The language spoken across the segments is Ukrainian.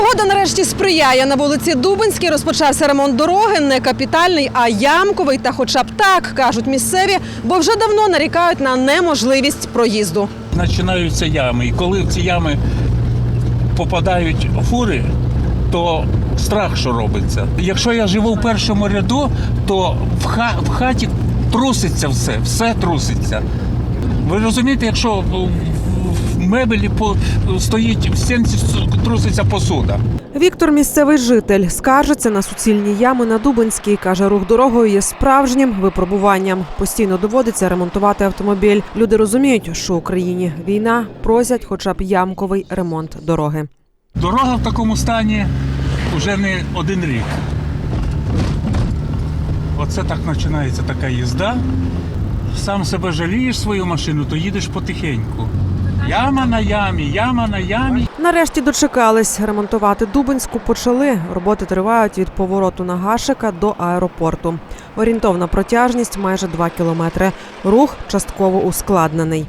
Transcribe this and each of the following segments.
Погода нарешті сприяє. На вулиці Дубинській розпочався ремонт дороги, не капітальний, а ямковий. Та хоча б так, кажуть місцеві, бо вже давно нарікають на неможливість проїзду. починаються ями. І коли в ці ями попадають фури, то страх, що робиться. Якщо я живу в першому ряду, то в, ха- в хаті труситься все, все труситься. Ви розумієте, якщо мебелі стоїть в стінці труситься посуда. Віктор, місцевий житель, скаржиться на суцільні ями на Дубинській. каже, рух дорогою є справжнім випробуванням. Постійно доводиться ремонтувати автомобіль. Люди розуміють, що в Україні війна просять, хоча б ямковий ремонт дороги. Дорога в такому стані вже не один рік. Оце так починається така їзда. Сам себе жалієш свою машину, то їдеш потихеньку. Яма на ямі, яма на ямі. Нарешті дочекались. Ремонтувати Дубинську почали. Роботи тривають від повороту на Гашика до аеропорту. Орієнтовна протяжність майже 2 кілометри. Рух частково ускладнений.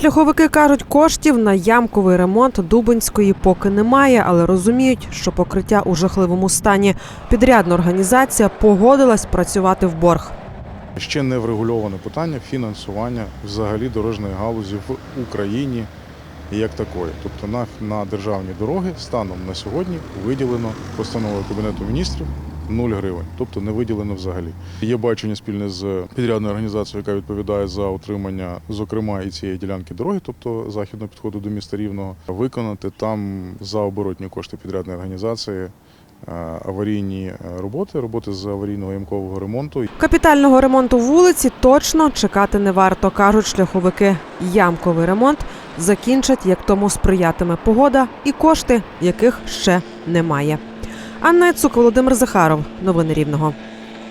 Шляховики кажуть, коштів на ямковий ремонт Дубинської поки немає, але розуміють, що покриття у жахливому стані. Підрядна організація погодилась працювати в борг. Ще не врегульоване питання фінансування взагалі дорожньої галузі в Україні як такої. Тобто на, на державні дороги станом на сьогодні виділено постановою Кабінету міністрів 0 гривень, тобто не виділено взагалі. Є бачення спільне з підрядною організацією, яка відповідає за утримання, зокрема, і цієї ділянки дороги, тобто західного підходу до міста Рівного, виконати там за оборотні кошти підрядної організації. е, Аварійні е, роботи, роботи з аварійного ямкового ремонту Капітального ремонту вулиці точно чекати не варто, кажуть шляховики. Ямковий ремонт закінчать, як тому сприятиме погода і кошти, яких ще немає. Анна Цук, Володимир Захаров. Новини Рівного.